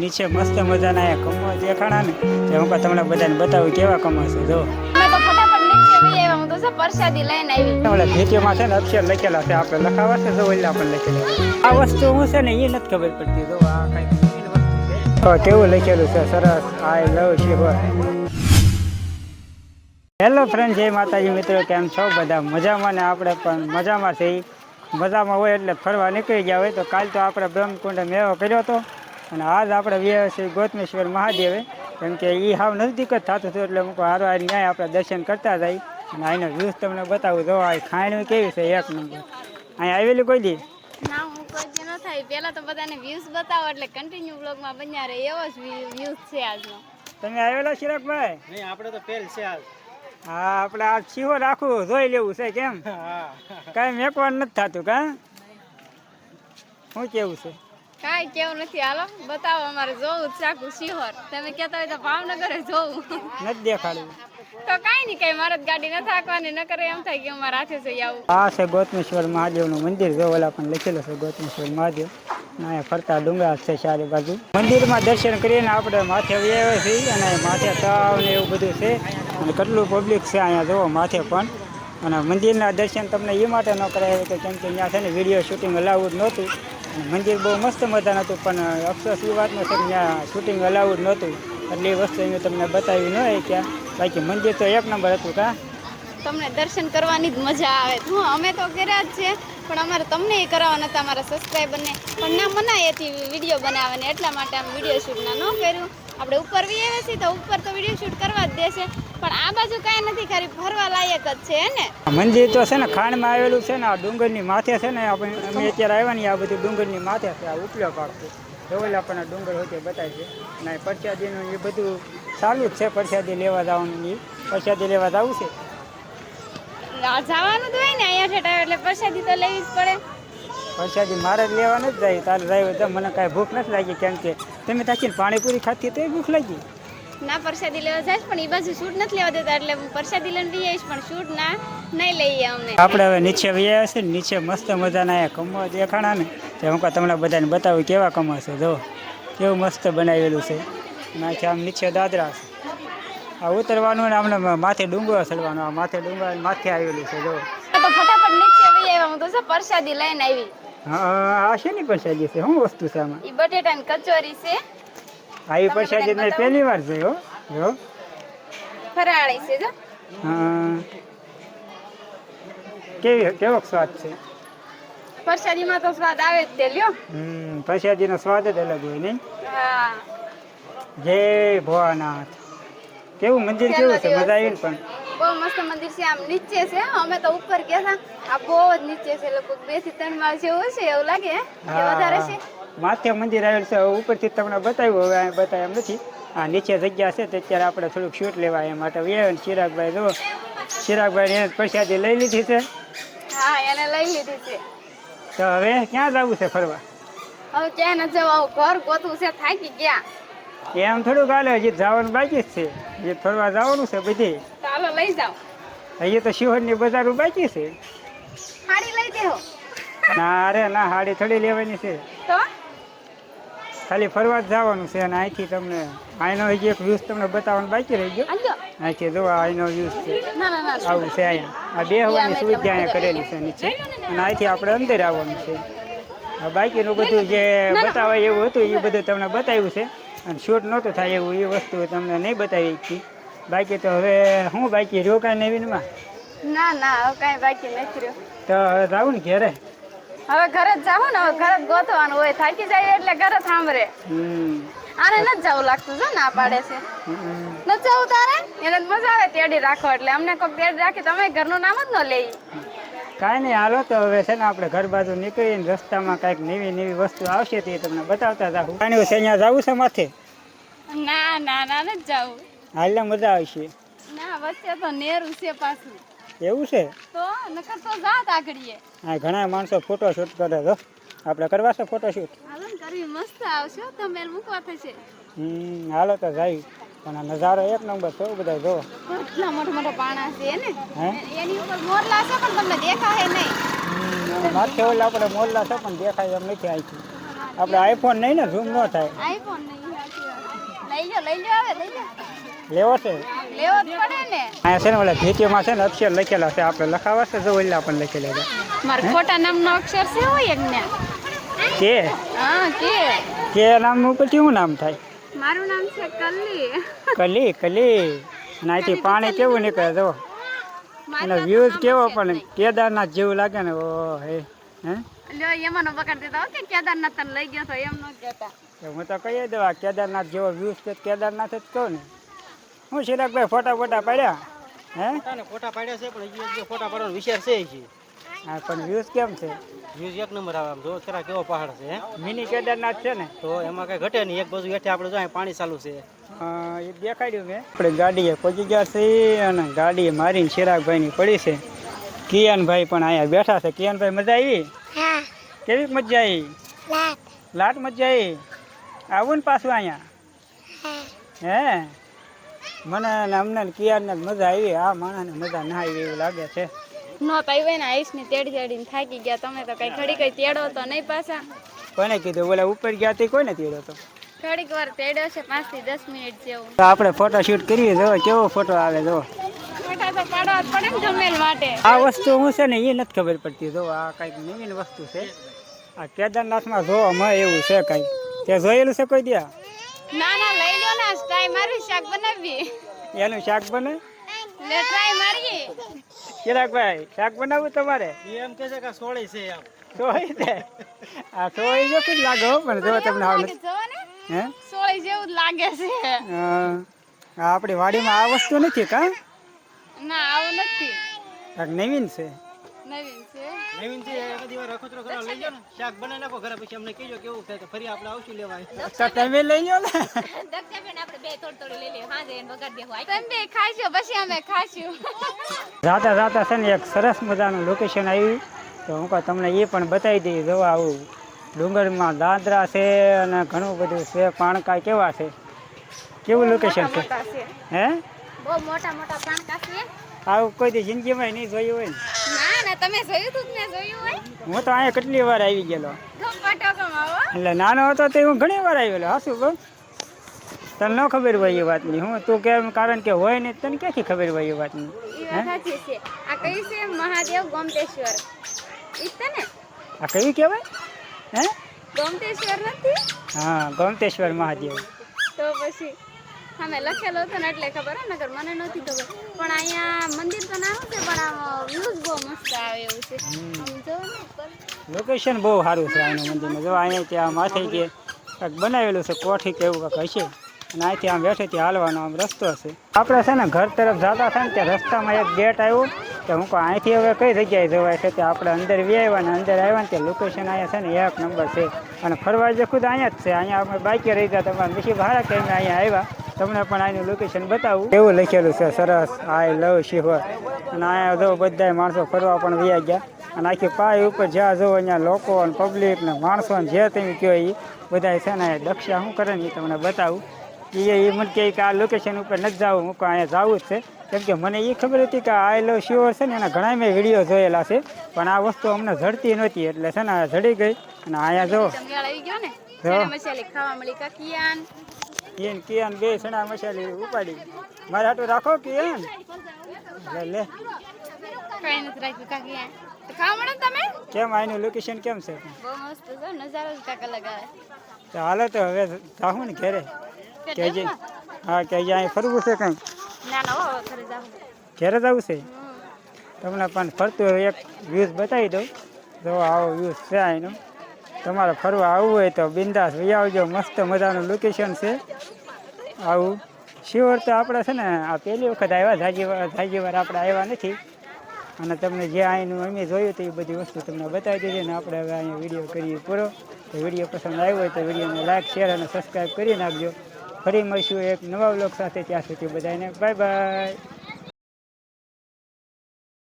નીચે મસ્ત મજાના આ કમો દેખાણા ને તે હું તમને બધાને બતાવું કેવા કમો છે જો. મેં તો ફટાફટ નીચે વહી આવ્યા હું તો શું પરસાદી લઈને આવી. ઓલા ભેટીમાં છે ને અક્ષર લખેલા છે આપણે લખાવા છે જો ઓલા આપણે લખેલા આ વસ્તુ હું છે ને એ નથી ખબર પડતી જો આ કઈ તો કેવું લખેલું છે સરસ આઈ લવ શિવર હેલો ફ્રેન્ડ જય માતાજી મિત્રો કેમ છો? બધા મજામાં ને આપણે પણ મજામાં છે મજામાં હોય એટલે ફરવા નીકળી ગયા હોય તો કાલ તો આપણે બ્રહ્મકુંડ મેળો કર્યો હતો. અને આજ આપણે બે શ્રી ગોતમેશ્વર મહાદેવે. કેમ કે એ હાવ નજીક જ થતું હતું એટલે મૂકો હારો આ ન્યાય આપણે દર્શન કરતા જાય. અને આનો વ્યૂઝ તમને બતાવું જો આ ખાણી કેવી છે એક નંબર. અહીંયા આવેલી કોઈ દી? ના હું કોઈ દી ન થાય. પહેલા તો બધાને વ્યૂઝ બતાવો એટલે કન્ટિન્યુ બ્લોગમાં બન્યા રહે. એવો જ વ્યૂઝ છે આજનો. તમે આવેલા શિરકભાઈ? નહીં આપણે તો ફેલ છે હાલ. હા આપણે આ છીવો રાખવું જોઈ લેવું છે કેમ? હા. કાંઈ મેકવાનું નથી થતું કા? શું કેવું છે? કાંઈ કેવું નથી. હાલો બતાવો અમારે જોવું ચાકુ શિહોર. તમે કહેતા હોય તો ભાવનગર જોવું. નથી દેખાડ્યું. તો કાંઈ નહીં કાંઈ મારે ગાડી ન થાકવાની ન કરે એમ થાય કે અમારા હાથે જઈ આવું. આ છે ગોતમેશ્વર મહાદેવનું મંદિર. જો ઓલા પણ લખેલું છે ગોતમેશ્વર મહાદેવ. ના અહીંયા ફરતા ડુંગરા છે ચારે બાજુ. મંદિરમાં દર્શન કરીને આપણે માથે વ્યવ છીએ અને માથે તાવ ને એવું બધું છે. અને કેટલું પબ્લિક છે અહીંયા જોવો માથે પણ. અને મંદિરના દર્શન તમને એ માટે ન કરાય કે કેમ કે ત્યાં છે ને વીડિયો શૂટિંગ અલાઉડ નહોતું. મંદિર બહુ મસ્ત મજાનું હતું, પણ અફસોસ એ વાતનો છે ત્યાં શૂટિંગ અલાઉડ નહોતું. એટલે એ વસ્તુ મેં તમને બતાવી ન હોય ત્યાં. બાકી મંદિર તો એક નંબર હતું કા? તમને દર્શન કરવાની જ મજા આવે. હું, અમે તો કર્યા જ છે, પણ અમારે તમને એ કરાવવા નતા અમારા સબસ્ક્રાઈબરને પણ ના મનાય એથી વીડિયો બનાવવાને, એટલા માટે આમ વીડિયો શૂટ ના ન કર્યું. આપણે ઉપર આવ્યા છીએ તો ઉપર તો વીડિયો શૂટ કરવા જ દેશે પણ આ બાજુ કાંઈ નથી ખાલી ફરવા લાયક જ છે ને? મંદિર તો છે ને ખાંડમાં આવેલું છે ને આ ડુંગરની માથે છે ને આપણે અમે અત્યારે આવ્યા ને આ બધું ડુંગરની માથે છે આ ઉપલો ભાગ છે. પણ આપણને ડુંગર હોય બતાય છે. અને પ્રસાદીનું એ બધું ચાલુ જ છે પ્રસાદી લેવા જવાનું એ પ્રસાદી લેવા જવું છે. જવાનું તો હોય ને અહીંયા ઠેઠા એટલે પ્રસાદી તો લેવી જ પડે. પ્રસાદી મારે જ લેવા નથી જાય. તારે જાય તો મને કાંઈ ભૂખ નથી લાગી કેમ કે તમે તાચીને પાણીપુરી ખાતી તો ભૂખ લાગી. ના પ્રસાદી લેવા જાય પણ એ બાજુ શૂટ નથી લેવા દેતા. એટલે હું પ્રસાદી લઈને બી આવીશ પણ શૂટ ના નહીં લઈએ અમને. આપણે હવે નીચે વ્યા છે ને નીચે મસ્ત મજાના આ કમો દેખાણા ને. તે હું તમને બધાને બતાવું કેવા કમો છે. જો કેવું મસ્ત બનાવેલું છે. નાખે આમ નીચે દાદરા છે. આ ઉતરવાનું ને આમને માથે ડુંગરો ચડવાનો. આ માથે ડુંગર માથે આવેલું છે. જો. તો ફટાફટ નીચે વહી આવ્યા. હું તો પ્રસાદી લઈને આવી. હા આ શેની પ્રસાદી છે? શું વસ્તુ છે આમાં? એ બટેટાની કચોરી છે. આવી પ્રસાદી મેં પહેલી વાર જોયો જો ફરાળી છે જો. હા. કેવી કેવો સ્વાદ છે? પ્રસાદીમાં તો સ્વાદ આવે જ તે લ્યો. હમ પ્રસાદીનો સ્વાદ જ અલગ હોય નહીં? હા. જય ભોળાનાથ. કેવું મંદિર કેવું છે? મજા આવી પણ. બહુ મસ્ત મંદિર છે આમ નીચે છે અમે તો ઉપર ગયા હતા. આ બહુ જ નીચે છે લગભગ બેથી ત્રણ માળ જેવું છે એવું લાગે વધારે છે. માથે મંદિર આવેલું છે ઉપરથી તમને બતાવ્યું હવે બતાવ્યું એમ નથી. આ નીચે જગ્યા છે તો અત્યારે આપણે થોડુંક શૂટ લેવા એ માટે. વ્યાવ ચિરાગભાઈ જો ચિરાગભાઈ એને પ્રસાદી લઈ લીધી છે. હા એને લઈ લીધી છે. તો હવે ક્યાં જવું છે ફરવા? હવે ક્યાં ન જવા ઘર ગોતવું છે થાકી ગયા. એમ થોડુંક હાલે હજી જવાનું બાકી જ છે. હજી ફરવા જવાનું છે બધી. ચાલો લઈ જાઓ. હજી તો શિહોરની બજાર બાકી છે. હાડી લઈ દેહો. ના અરે ના હાડી થોડી લેવાની છે. તો? ખાલી ફરવા જ જવાનું છે અને અહીંથી તમને અહીંનો હજી એક વ્યૂઝ તમને બતાવવાનું બાકી રહી ગયો. અહીંથી જો અહીંનો વ્યૂઝ છે. આવું છે અહીંયા. આ બે હવાની સુવિધા અહીંયા કરેલી છે નીચે. અને અહીંથી આપણે અંદર આવવાનું છે. બાકીનું બધું જે બતાવાય એવું હતું એ બધું તમને બતાવ્યું છે. અને શૂટ નહોતું થાય એવું એ વસ્તુ તમને નહીં બતાવી હતી બાકી તો હવે હું બાકી રહ્યો કાંઈ નવીનમાં? ના ના હવે કાંઈ બાકી નથી રહ્યો. તો હવે જાવું ને ઘેરે? હવે ઘરે જ જાવ ને હવે ઘરે જ ગોતવાનું હોય. થાકી જાય એટલે ઘરે સાંભળે. હમ. આને નથી જવું લાગતું છે ના પાડે છે. ન જવું તારે? એને મજા આવે તેડી રાખો એટલે અમને કોઈ તેડી રાખી તમે ઘરનું નામ જ ન લઈ કાંઈ નહીં હાલો તો હવે છે ને આપણે ઘર બાજુ નીકળીને રસ્તામાં કાંઈક નવી નવી વસ્તુ આવશે તે તમને બતાવતા જાઉં. પાણી છે અહીંયા જવું છે માથે? ના ના ના નથી જવું. હાલને મજા આવશે ના વચ્ચે તો નેરું છે પાછું. એવું છે? તો નકર તો જાત આગળીએ. હા ઘણા માણસો ફોટો શૂટ કરે તો આપણે કરવા છે ફોટો શૂટ હાલો ને કરવી મસ્ત આવશે તમે મૂકવા થશે. હમ હાલો તો જાય. પણ આ નજારો એક નંબર છે હો બધા જો. કેટલા મોટા મોટા પાણા છે ને? એની ઉપર મોરલા છે પણ તમને દેખાય નહીં. માથે ઓલા આપણે મોરલા છે પણ દેખાય એમ નથી અહીંથી આપણે આઈફોન નહીં ને ઝૂમ ન થાય. આઈફોન નહીં લઈ લો લઈ લો આવે લઈ લો લેવો છે? લેવો જ પડે ને. અહીંયા છે ને ઓલા ભેટીમાં છે ને અક્ષર લખેલા છે આપણે લખાવા છે જો ઓલા પણ લખેલા છે. મારા ખોટા નામનો અક્ષર છે હોય એક ને. કે? હા કે. કે નામ ઉપર કેવું નામ થાય? મારું નામ છે કલ્લી કલી કલી. અને પાણી કેવું નીકળે જો? અને એનો વ્યૂઝ કેવો પણ કેદારનાથ જેવું લાગે ને ઓ હે હે? લ્યો એમાંનો બગાડ દેતા કે કેદારનાથ તને લઈ ગયો તો એમ ન કહેતા. હું તો કહી દઉં આ કેદારનાથ જેવો વ્યૂઝ છે કેદારનાથ જ કહું ને. હું ચિરાગભાઈ ફોટા ફોટા પાડ્યા હે? ફોટા પાડ્યા છે પણ હજી ફોટા પાડવાનો વિચાર છે છે હા પણ વ્યૂઝ કેમ છે? વ્યૂઝ એક નંબર આવે આમ જો ખરા કેવો પહાડ છે? મિની કેદારનાથ છે ને? તો એમાં કઈ ઘટે નહીં એક બાજુ હેઠે આપણે જો અહીં પાણી ચાલુ છે. એ દેખાડ્યું મેં. આપણે ગાડીએ પહોંચી ગયા છીએ અને ગાડી મારીને ચિરાગભાઈની પડી છે. કિયાનભાઈ પણ અહીંયા બેઠા છે. કિયાનભાઈ મજા આવી? કેવી મજા આવી? લાટ. મજા આવી? આવું ને પાછું અહીંયા? હે? મને ને અમને ને કિયાનને જ મજા આવી. આ માણસને મજા ના આવી એવું લાગે છે. નો પાઈ હોય ને આઈસની તેડી તેડીને થાકી ગયા. તમે તો કઈ ઘડી કઈ તેડો તો નહીં પાછા. કોને કીધું? બોલે ઉપર ગયા તે કોઈને તેડો તો? થોડીક વાર તેડ્યો છે પાંચથી દસ મિનિટ જેવું. તો આપણે ફોટો શૂટ કરીએ જો કેવો ફોટો આવે જો. ને આ વસ્તુ હું છે ને એ નથી ખબર પડતી. જો આ કંઈક નવીન વસ્તુ છે. આ કેદારનાથમાં જો અમે એવું છે કંઈક. તે જોયેલું છે કોઈ દ્યા ના ના લઈ લો ને ટ્રાય મારી શાક બનાવી. એનું શાક બને? લે ટ્રાય મારીએ ચિરાગભાઈ શાક બનાવવું તમારે? એમ કે છે કે સોળી છે એમ. સોળી છે? આ સોળી જો જ લાગે હો પણ જો તમને ને. હે? સોળી જેવું લાગે છે. હા. આપણી વાડીમાં આ વસ્તુ નથી કા? ના આવું નથી. નવીન છે. નવીન છે. નવીન છે બધી વાર રખોતરો કરવા લઈ જાઓ ને શાક બનાવી નાખો ઘરે પછી અમને કહેજો કેવું થાય તો ફરી આપણે આવશું લેવા તો તમે લઈ લો ને. તમે બે ખાશો પછી અમે ખાશું જાતા જાતા છે ને એક સરસ મજાનું લોકેશન આવ્યું તો હું કહું તમને એ પણ બતાવી દઈએ જોવા આવું ડુંગરમાં દાદરા છે અને ઘણું બધું છે પાણકા કેવા છે? કેવું લોકેશન છે. હે? બહુ મોટા મોટા પાણકા છે. આવું કોઈ દી જિંદગીમાં નહીં જોયું હોય ના. તમે જોયું તું ને જોયું હોય? હું તો અહીંયા કેટલી વાર આવી ગયેલો. એટલે નાનો હતો તે હું ઘણી વાર આવેલો હાસું કહું? તને ન ખબર હોય એ વાતની હું તું કેમ કારણ કે હોય ને તને ક્યાંથી ખબર હોય એ વાતની વાત સાચી છે. આ કઈ છે? મહાદેવ ગોમતેશ્વર ઈ આ કયું કહેવાય? હે? ગોમતેશ્વર નથી? હા ગોમતેશ્વર મહાદેવ. તો પછી અમે લખેલો હતો ને એટલે ખબર હોય નગર મને નથી ખબર. પણ અહીંયા મંદિર તો નાનું છે પણ આમ વ્યૂઝ બહુ મસ્ત આવે એવું છે. લોકેશન બહુ સારું છે આનું મંદિરનું જો અહીંયા ત્યાં માથે કે કંઈક બનાવેલું છે, કોઠી કે એવું કાંઈક હશે. અને અહીંથી આમ બેઠે ત્યાં હાલવાનો આમ રસ્તો હશે આપણે છે ને ઘર તરફ જતા હતા ને ત્યાં રસ્તામાં એક ગેટ આવ્યો. કે હું કહું, અહીંથી હવે કઈ જગ્યાએ જવાય છે? તે આપણે અંદર વ્યાવ્યા ને અંદર આવ્યા ને ત્યાં લોકેશન અહીંયા છે ને એક નંબર છે. અને ફરવા જે ખુદ અહીંયા જ છે. અહીંયા આપણે બાઇકે રહી ગયા તમારે પછી ભાડા કે અમે અહીંયા આવ્યા. તમને પણ આનું લોકેશન બતાવું. એવું લખેલું છે? સરસ. આઈ લવ શિવર અને અહીંયા જો બધા માણસો ફરવા પણ વ્યા ગયા. અને આખી પાય ઉપર જ્યાં જો અહીંયા લોકો અને પબ્લિક ને માણસો ને જે તમે કહો એ બધા છે ને દક્ષા શું કરે ને એ તમને બતાવું. એ એ મને કહે કે આ લોકેશન ઉપર નથી જવું હું અહીંયા જવું જ છે. કેમ કે મને એ ખબર હતી કે આઈ લવ શિવર છે ને એના ઘણા મેં વીડિયો જોયેલા છે. પણ આ વસ્તુ અમને જડતી નહોતી એટલે છે ને જડી ગઈ. અને અહીંયા જો. ખાવા મળી કાકિયાન. કિયન કિયન બે સણા મસાલી ઉપાડી. મારે હાટું રાખો કિયન લે લે. કઈ નથી રાખ્યું કેમ આનું લોકેશન કેમ છે? બહુ મસ્ત છે નજારો જ કાકા લગાવે. તો હાલો તો હવે જાઉં ને ઘરે. કે કે જે હા કેજે અહીં ફરવું છે કંઈ? ના ના ઘરે જાવ ઘરે જવું છે? તમને પણ ફરતું એક વ્યૂઝ બતાવી દઉં. જો આવો વ્યૂઝ છે અહીંનો તમારે ફરવા આવવું હોય તો બિંદાસ વી આવજો. મસ્ત મજાનું લોકેશન છે. આવું. શિવર તો આપણે છે ને, આ પહેલી વખત આવ્યા જાજીવાર જાજીવાર આપણે આવ્યા નથી. અને તમને જે અહીંનું અમે જોયું તો એ બધી વસ્તુ તમને બતાવી દીધી અને આપણે હવે અહીંયા વીડિયો કરીએ પૂરો. તો વીડિયો પસંદ આવ્યો હોય તો વિડીયોને લાઈક શેર અને સબસ્ક્રાઈબ કરી નાખજો. ફરી મળીશું એક નવા બ્લોગ સાથે ત્યાં સુધી બધાને. Bye bye